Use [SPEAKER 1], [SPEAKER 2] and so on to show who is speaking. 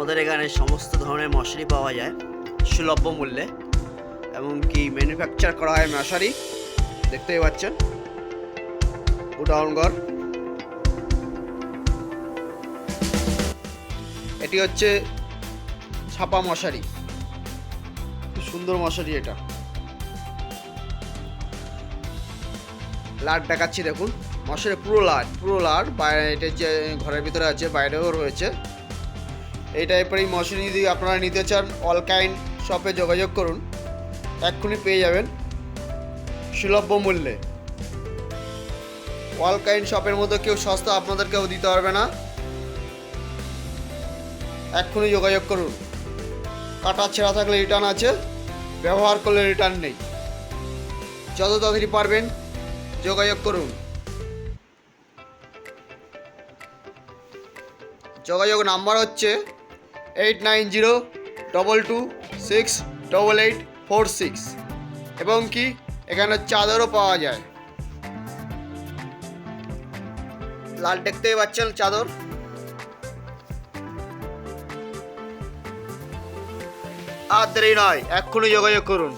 [SPEAKER 1] আমাদের এখানে সমস্ত ধরনের মশারি পাওয়া যায় সুলভ্য মূল্যে এবং কি ম্যানুফ্যাকচার করা হয় মশারি, দেখতেই পাচ্ছেন। উডাউনগড় এটি হচ্ছে ছাপা মশারি। খুব সুন্দর মশারি এটা। লাট দেখাচ্ছি, দেখুন। মশারি পুরো লাট পুরো লাট। বাইরে, এটা যে ঘরের ভিতরে আছে, বাইরেও রয়েছে। এই টাইপের এই মশারি যদি আপনারা নিতে চান অল কাইন্ড শপে যোগাযোগ করুন। এক্ষুনি পেয়ে যাবেন সুলভ্য মূল্যে। অল কাইন্ড শপের মতো কেউ সস্তা আপনাদেরকেও দিতে পারবে না। এক্ষুনি যোগাযোগ করুন। কাটা ছেঁড়া থাকলে রিটার্ন আছে, ব্যবহার করলে রিটার্ন নেই। যত তাড়াতাড়ি পারবেন, যোগাযোগ করুন। যোগাযোগ নাম্বার হচ্ছে eight nine zero double two six double eight four six এবং কি এখানে চাদরও পাওয়া যায়। লাল দেখতেই পাচ্ছেন চাদর। আর দেরি নয়, এক্ষুনি যোগাযোগ করুন।